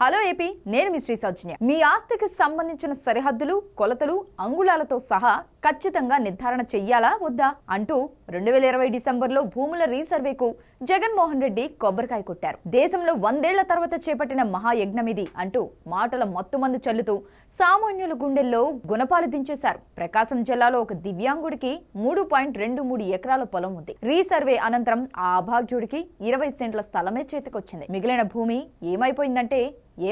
Hello AP నేను మీ శ్రీ సౌజన్య. మీ ఆస్తికి సంబంధించిన సరిహద్దులు కొలతలు అంగుళాలతో సహా ఖచ్చితంగా నిర్ధారణ చెయ్యాలా? వద్దా? అంటూ రెండు వేల ఇరవై డిసెంబర్లో భూముల రీసర్వేకు జగన్మోహన్ రెడ్డి కొబ్బరికాయ కొట్టారు. దేశంలో వందేళ్ళ తర్వాత చేపట్టిన మహాయజ్ఞం ఇది అంటూ మాటల మత్తుమందు చల్లుతూ సామాన్యుల గుండెల్లో గుణపాలు దించేశారు. ప్రకాశం జిల్లాలో ఒక దివ్యాంగుడికి మూడు పాయింట్ రెండు మూడు ఎకరాల పొలం ఉంది. రీసర్వే అనంతరం ఆ అభాగ్యుడికి ఇరవై సెంట్ల స్థలమే చేతికొచ్చింది. మిగిలిన భూమి ఏమైపోయిందంటే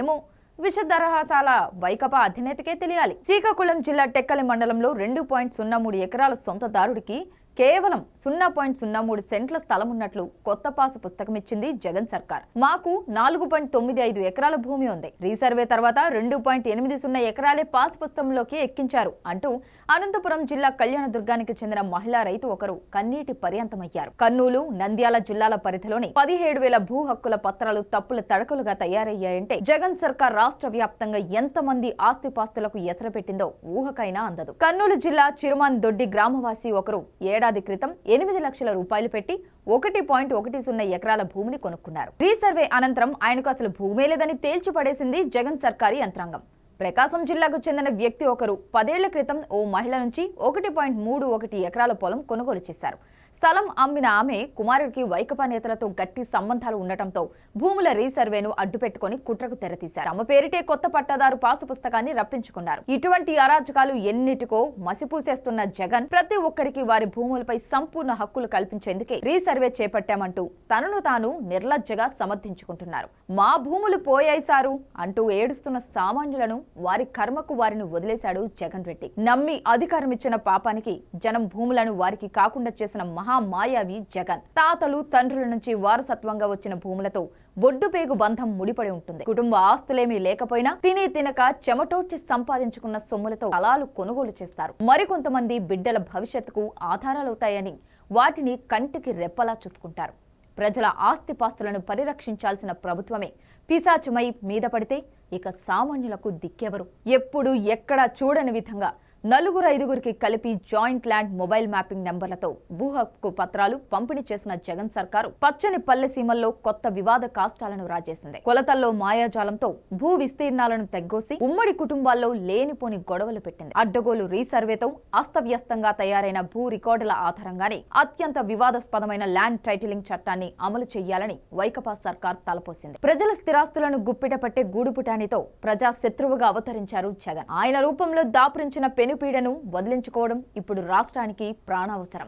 ఏమో విషధరహాసాల వైకపా అధినేతకే తెలియాలి. శ్రీకాకుళం జిల్లా టెక్కలి మండలంలో రెండు పాయింట్ సున్నా మూడు ఎకరాల సొంతదారుడికి కేవలం సున్నా పాయింట్ సున్నా మూడు సెంట్ల స్థలం ఉన్నట్లు కొత్త పాసు పుస్తకం ఇచ్చింది జగన్ సర్కార్. మాకు నాలుగు పాయింట్ తొమ్మిది ఐదు ఎకరాల భూమి ఉంది. రీసర్వే తర్వాత రెండు పాయింట్ ఎనిమిది సున్నా ఎకరాలే పాస్ పుస్తకంలోకి ఎక్కించారు అంటూ అనంతపురం జిల్లా కళ్యాణదుర్గానికి చెందిన మహిళా రైతు ఒకరు కన్నీటి పర్యంతమయ్యారు. కర్నూలు నంద్యాల జిల్లాల పరిధిలోని పదిహేడు వేల భూ హక్కుల పత్రాలు తప్పుల తడకలుగా తయారయ్యాయంటే జగన్ సర్కార్ రాష్ట్ర వ్యాప్తంగా ఎంతమంది ఆస్తిపాస్తులకు ఎసరపెట్టిందో ఊహకైనా అందదు. కర్నూలు జిల్లా చిరుమాన్ దొడ్డి గ్రామవాసి ఒకరు ఏడాది క్రితం ఎనిమిది లక్షల రూపాయలు పెట్టి ఒకటి పాయింట్ ఒకటి సున్నా ఎకరాల భూమిని కొనుక్కున్నారు. రీసర్వే అనంతరం ఆయనకు అసలు భూమే లేదని తేల్చిపడేసింది జగన్ సర్కారీ యంత్రాంగం. ప్రకాశం జిల్లాకు చెందిన వ్యక్తి ఒకరు పదేళ్ళ క్రితం ఓ మహిళ నుంచి ఒకటి పాయింట్ మూడు ఒకటి ఎకరాల పొలం కొనుగోలు చేశారు. స్థలం అమ్మిన ఆమె కుమారుడికి వైకపా నేతలతో గట్టి సంబంధాలు ఉండటంతో భూముల రీసర్వేను అడ్డుపెట్టుకుని కుట్రకు తెరతీశారు. తమ పేరిటే కొత్త పట్టాదారు పాసు పుస్తకాన్ని రప్పించుకున్నారు. ఇటువంటి అరాచకాలు ఎన్నిటికో మసిపూసేస్తున్న జగన్ ప్రతి ఒక్కరికి వారి భూములపై సంపూర్ణ హక్కులు కల్పించేందుకే రీసర్వే చేపట్టామంటూ తనను తాను నిర్లజ్జగా సమర్థించుకుంటున్నారు. మా భూములు పోయాయి సారు అంటూ ఏడుస్తున్న సామాన్యులను వారి కర్మకు వారిని వదిలేశాడు జగన్ రెడ్డి. నమ్మి అధికారం ఇచ్చిన పాపానికి జనం భూములను వారికి కాకుండా చేసిన మహామాయావి జగన్. తాతలు తండ్రుల నుంచి వారసత్వంగా వచ్చిన భూములతో బొడ్డు పేగు బంధం ముడిపడి ఉంటుంది. కుటుంబ ఆస్తులేమీ లేకపోయినా తిని తినక చెమటోడ్చి సంపాదించుకున్న సొమ్ములతో కళాలు కొనుగోలు చేస్తారు. మరికొంతమంది బిడ్డల భవిష్యత్తుకు ఆధారాలవుతాయని వాటిని కంటికి రెప్పలా చూసుకుంటారు. ప్రజల ఆస్తిపాస్తులను పరిరక్షించాల్సిన ప్రభుత్వమే పిశాచమై మీద పడితే ఇక సామాన్యులకు దిక్కెవరు? ఎప్పుడు ఎక్కడా చూడని విధంగా నలుగురు ఐదుగురికి కలిపి జాయింట్ ల్యాండ్ మొబైల్ మ్యాపింగ్ నెంబర్లతో భూ హక్కు పత్రాలు పంపిణీ చేసిన జగన్ సర్కారు పచ్చని పల్లె సీమల్లో కొత్త వివాద కాష్టాలను రాజేసింది. కొలతల్లో మాయాజాలంతో భూ విస్తీర్ణాలను తగ్గోసి ఉమ్మడి కుటుంబాల్లో లేనిపోని గొడవలు పెట్టింది. అడ్డగోలు రీసర్వేతో అస్తవ్యస్తంగా తయారైన భూ రికార్డుల ఆధారంగానే అత్యంత వివాదాస్పదమైన ల్యాండ్ టైటిలింగ్ చట్టాన్ని అమలు చేయాలని వైకపా సర్కార్ తలపోసింది. ప్రజల స్థిరాస్తులను గుప్పిట పట్టే గూడుపుటానితో ప్రజా శత్రువుగా అవతరించారు జగన్. ఆయన రూపంలో దాపురించిన పెనుపీడను వదిలించుకోవడం ఇప్పుడు రాష్ట్రానికి ప్రాణావసరం.